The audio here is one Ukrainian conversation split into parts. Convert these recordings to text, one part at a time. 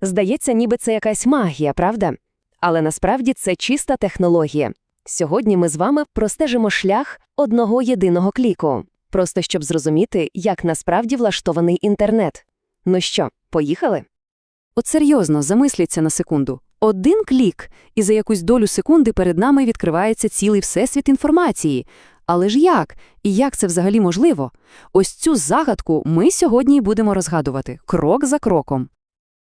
Здається, ніби це якась магія, правда? Але насправді це чиста технологія. Сьогодні ми з вами простежимо шлях одного єдиного кліку, просто щоб зрозуміти, як насправді влаштований інтернет. Ну що, поїхали? От серйозно, замисліться на секунду. Один клік, і за якусь долю секунди перед нами відкривається цілий всесвіт інформації. Але ж як? І як це взагалі можливо? Ось цю загадку ми сьогодні будемо розгадувати крок за кроком.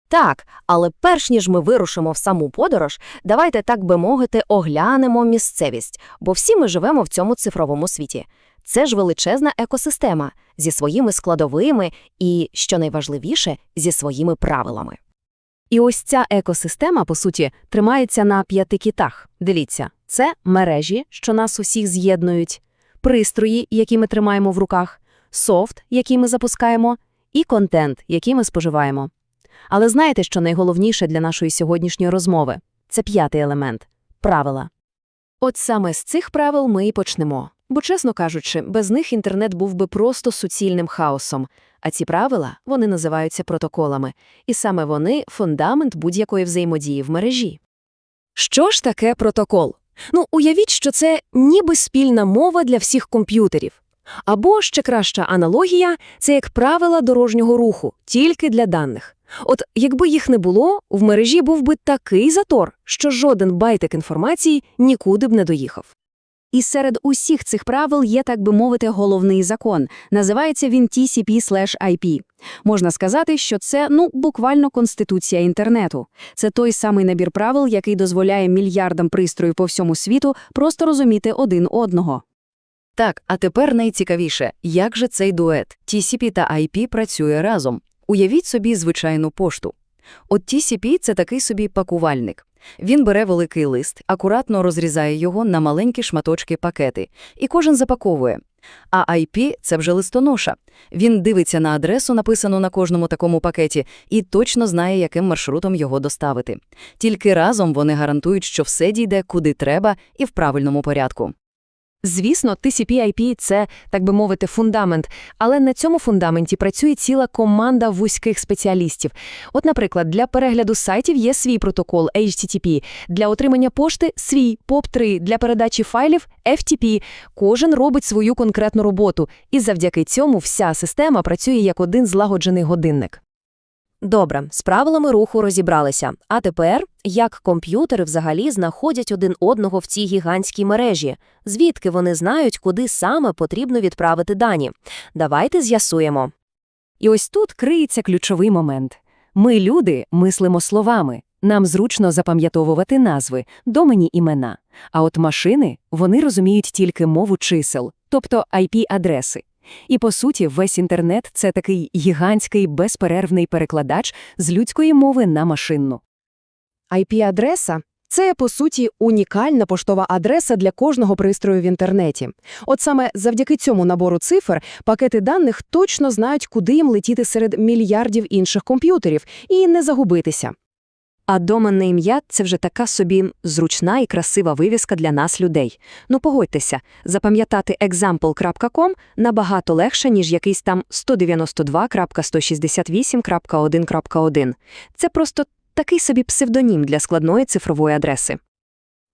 Так, але перш ніж ми вирушимо в саму подорож, давайте, так би мовити, оглянемо місцевість, бо всі ми живемо в цьому цифровому світі. Це ж величезна екосистема зі своїми складовими і, що найважливіше, зі своїми правилами. І ось ця екосистема, по суті, тримається на п'яти кітах. Дивіться, це мережі, що нас усіх з'єднують, пристрої, які ми тримаємо в руках, софт, який ми запускаємо, і контент, який ми споживаємо. Але знаєте, що найголовніше для нашої сьогоднішньої розмови? Це п'ятий елемент – правила. От саме з цих правил ми і почнемо. Бо, чесно кажучи, без них інтернет був би просто суцільним хаосом. А ці правила, вони називаються протоколами. І саме вони – фундамент будь-якої взаємодії в мережі. Що ж таке протокол? Ну, уявіть, що це ніби спільна мова для всіх комп'ютерів. Або, ще краща аналогія, це як правила дорожнього руху, тільки для даних. От якби їх не було, в мережі був би такий затор, що жоден байтик інформації нікуди б не доїхав. І серед усіх цих правил є, так би мовити, головний закон. Називається він TCP/IP. Можна сказати, що це, ну, буквально конституція інтернету. Це той самий набір правил, який дозволяє мільярдам пристроїв по всьому світу просто розуміти один одного. Так, а тепер найцікавіше, як же цей дует TCP та IP працює разом. Уявіть собі звичайну пошту. От TCP – це такий собі пакувальник. Він бере великий лист, акуратно розрізає його на маленькі шматочки пакети, і кожен запаковує. А IP – це вже листоноша. Він дивиться на адресу, написану на кожному такому пакеті, і точно знає, яким маршрутом його доставити. Тільки разом вони гарантують, що все дійде куди треба і в правильному порядку. Звісно, TCP/IP – це, так би мовити, фундамент, але на цьому фундаменті працює ціла команда вузьких спеціалістів. От, наприклад, для перегляду сайтів є свій протокол HTTP, для отримання пошти – свій POP3, для передачі файлів – FTP. Кожен робить свою конкретну роботу, і завдяки цьому вся система працює як один злагоджений годинник. Добре, з правилами руху розібралися. А тепер, як комп'ютери взагалі знаходять один одного в цій гігантській мережі? Звідки вони знають, куди саме потрібно відправити дані? Давайте з'ясуємо. І ось тут криється ключовий момент. Ми, люди, мислимо словами. Нам зручно запам'ятовувати назви, доменні імена. А от машини, вони розуміють тільки мову чисел, тобто IP-адреси. І, по суті, весь інтернет – це такий гігантський безперервний перекладач з людської мови на машинну. IP-адреса – це, по суті, унікальна поштова адреса для кожного пристрою в інтернеті. От саме завдяки цьому набору цифр пакети даних точно знають, куди їм летіти серед мільярдів інших комп'ютерів і не загубитися. А доменне ім'я – це вже така собі зручна і красива вивіска для нас, людей. Ну погодьтеся, запам'ятати example.com набагато легше, ніж якийсь там 192.168.1.1. Це просто такий собі псевдонім для складної цифрової адреси.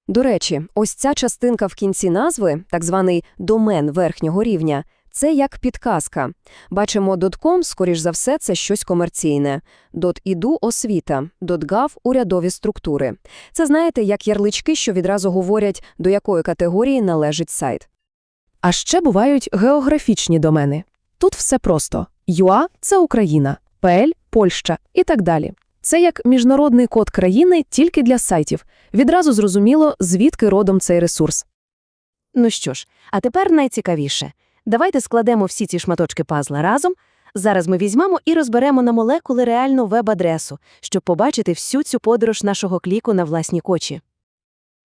До речі, ось ця частинка в кінці назви, так званий домен верхнього рівня, це як підказка. Бачимо .com, скоріш за все, це щось комерційне. .edu – освіта, .gov – урядові структури. Це, знаєте, як ярлички, що відразу говорять, до якої категорії належить сайт. А ще бувають географічні домени. Тут все просто. ЮА – це Україна, ПЛ – Польща і так далі. Це як міжнародний код країни тільки для сайтів. Відразу зрозуміло, звідки родом цей ресурс. Ну що ж, а тепер найцікавіше. Давайте складемо всі ці шматочки пазла разом. Зараз ми візьмемо і розберемо на молекули реальну веб-адресу, щоб побачити всю цю подорож нашого кліку на власні кочі.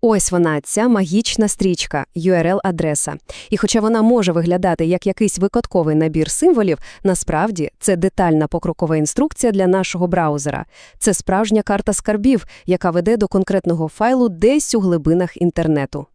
Ось вона, ця магічна стрічка, URL-адреса. І хоча вона може виглядати як якийсь випадковий набір символів, насправді це детальна покрокова інструкція для нашого браузера. Це справжня карта скарбів, яка веде до конкретного файлу десь у глибинах інтернету.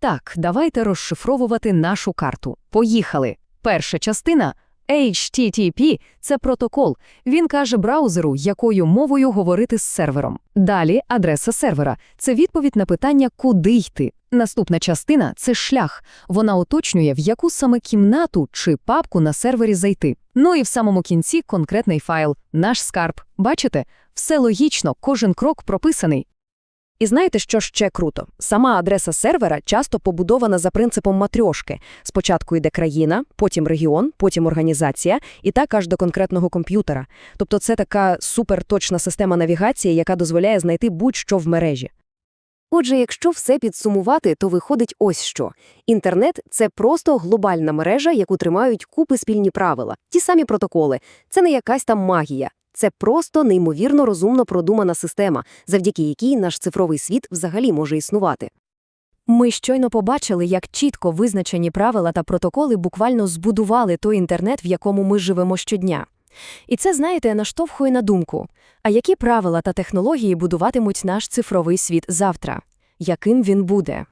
Так, давайте розшифровувати нашу карту. Поїхали. Перша частина HTTP – це протокол. Він каже браузеру, якою мовою говорити з сервером. Далі адреса сервера – це відповідь на питання, куди йти. Наступна частина – це шлях. Вона уточнює, в яку саме кімнату чи папку на сервері зайти. Ну і в самому кінці конкретний файл – наш скарб. Бачите? Все логічно, кожен крок прописаний. І знаєте, що ще круто? Сама адреса сервера часто побудована за принципом матрьошки. Спочатку йде країна, потім регіон, потім організація, і так аж до конкретного комп'ютера. Тобто це така суперточна система навігації, яка дозволяє знайти будь-що в мережі. Отже, якщо все підсумувати, то виходить ось що. Інтернет – це просто глобальна мережа, яку тримають купи спільні правила, ті самі протоколи. Це не якась там магія. Це просто неймовірно розумно продумана система, завдяки якій наш цифровий світ взагалі може існувати. Ми щойно побачили, як чітко визначені правила та протоколи буквально збудували той інтернет, в якому ми живемо щодня. І це, знаєте, наштовхує на думку, а які правила та технології будуватимуть наш цифровий світ завтра? Яким він буде?